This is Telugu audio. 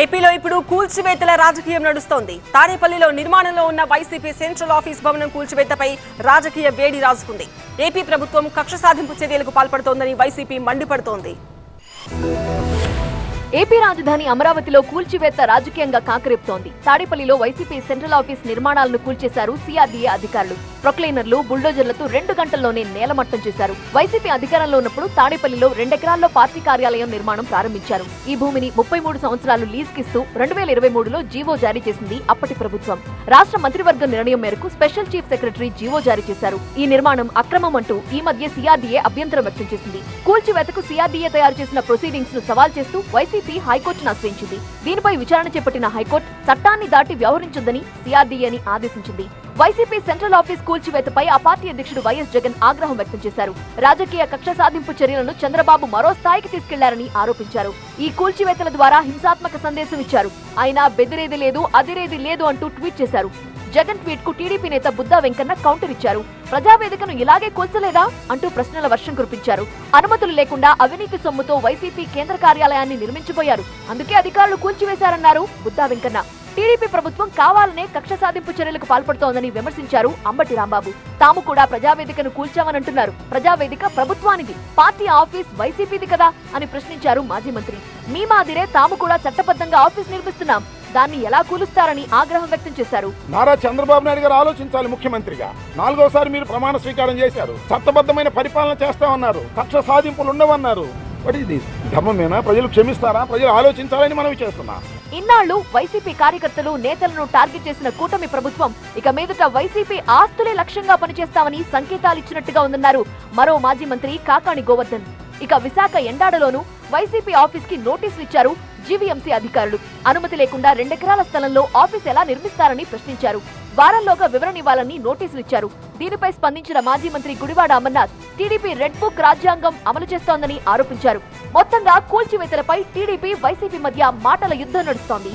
ఏపీలో ఇప్పుడు కూల్చివేతల రాజకీయం నడుస్తోంది. తాడేపల్లిలో నిర్మాణంలో ఉన్న వైసీపీ సెంట్రల్ ఆఫీస్ భవనం కూల్చివేతపై రాజకీయ వేడి రాజుకుంది. ఏపీ ప్రభుత్వం కక్ష సాధింపు చర్యలకు పాల్పడుతోందని వైసీపీ మండిపడుతోంది. ఏపీ రాజధాని అమరావతిలో కూల్చివేత రాజకీయంగా కాకరేపుతోంది. తాడేపల్లిలో వైసీపీ సెంట్రల్ ఆఫీస్ నిర్మాణాలను కూల్చేశారు సిఆర్డీఏ అధికారులు. ప్రొక్లైనర్లు బుల్డోజర్లతో రెండు గంటల్లోనే నేలమట్టం చేశారు. వైసీపీ అధికారంలో ఉన్నప్పుడు తాడేపల్లిలో రెండెకరాల్లో పార్టీ కార్యాలయం నిర్మాణం ప్రారంభించారు. ఈ భూమిని ముప్పై మూడు సంవత్సరాలు లీజ్కిస్తూ రెండు వేల ఇరవై మూడులో జీవో జారీ చేసింది అప్పటి ప్రభుత్వం. రాష్ట్ర మంత్రివర్గ నిర్ణయం మేరకు స్పెషల్ చీఫ్ సెక్రటరీ జీవో జారీ చేశారు. ఈ నిర్మాణం అక్రమం అంటూ ఈ మధ్య సిఆర్డీఏ అభ్యంతరం వ్యక్తం చేసింది. కూల్చివేతకు సిఆర్డీఏ తయారు చేసిన ప్రొసీడింగ్స్ను సవాల్ చేస్తూ వైసీపీ హైకోర్టును ఆశ్రయించింది. దీనిపై విచారణ చేపట్టిన హైకోర్టు చట్టాన్ని దాటి వ్యవహరించొద్దని సిఆర్డీఏని ఆదేశించింది. వైసీపీ సెంట్రల్ ఆఫీస్ కూల్చివేతపై ఆ పార్టీ అధ్యక్షుడు వైఎస్ జగన్ ఆగ్రహం వ్యక్తం చేశారు. రాజకీయ కక్ష సాధింపు చర్యలను చంద్రబాబు మరో స్థాయికి తీసుకెళ్ళారని ఆరోపించారు. ఈ కూల్చివేతల ద్వారా హింసాత్మక సందేశం ఇచ్చారు. ఆయన బెదిరేది లేదు అదిరేది లేదు అంటూ ట్వీట్ చేశారు. జగన్ ట్వీట్కు టీడీపీ నేత బుద్దా వెంకన్న కౌంటర్ ఇచ్చారు. ప్రజావేదికను ఇలాగే కూల్చలేదా అంటూ ప్రశ్నల వర్షం కురిపించారు. అనుమతులు లేకుండా అవినీతి సొమ్ముతో వైసీపీ కేంద్ర కార్యాలయాన్ని నిర్మించిపోయారు. అందుకే అధికారులు కూల్చివేశారన్నారు బుద్దా వెంకన్న. టీడీపీ ప్రభుత్వం కావాలనే కక్ష సాధింపు చర్యలకు పాల్పడుతోందని విమర్శించారు అంబటి రాంబాబు. తాము కూడా ప్రజావేదికను కూల్చామనంటున్నారు. ప్రజావేదిక ప్రభుత్వానిది పార్టీ ఆఫీస్ వైసీపీది కదా అని ప్రశ్నించారు మాజీ మంత్రి. మీ మాదిరే తాము కూడా చట్టబద్ధంగా ఆఫీస్ నిర్మిస్తున్నాం. దాన్ని ఎలా కూలుస్తారని ఆగ్రహం వ్యక్తం చేశారు. నారా చంద్రబాబు నాయుడు గారు ఆలోచించాలి ముఖ్యమంత్రిగా. నాలుగోసారి మీరు ప్రమాణ స్వీకారం చేశారు. చట్టబద్ధమైన పరిపాలన చేస్తామన్నారు. కక్ష సాధింపులు ఉండవన్నారు. ఇది ధర్మమేనా? ప్రజలు క్షమిస్తారా? ప్రజలు ఆలోచించాలని మనం చేస్తున్నాం. ఇన్నాళ్ళు వైసీపీ కార్యకర్తలు నేతలను టార్గెట్ చేసిన కూటమి ప్రభుత్వం ఇక మీదట వైసీపీ ఆస్తులే లక్ష్యంగా పనిచేస్తామని సంకేతాలిచ్చినట్టుగా ఉందన్నారు మరో మాజీ మంత్రి కాకాణి గోవర్ధన్. ఇక విశాఖ ఎండాడలోనూ వైసీపీ ఆఫీస్కి నోటీసులు ఇచ్చారు జీవీఎంసీ అధికారులు. అనుమతి లేకుండా రెండెకరాల స్థలంలో ఆఫీస్ ఎలా నిర్మిస్తారని ప్రశ్నించారు. వారంలోగా వివరణ ఇవ్వాలని నోటీసులు ఇచ్చారు. దీనిపై స్పందించిన మాజీ మంత్రి Gudivada Amarnath TDP red book రాజ్యాంగం అమలు చేస్తోందని ఆరోపించారు. మొత్తంగా కూల్చివేతలపై టీడీపీ వైసీపీ మధ్య మాటల యుద్ధం నడుస్తోంది.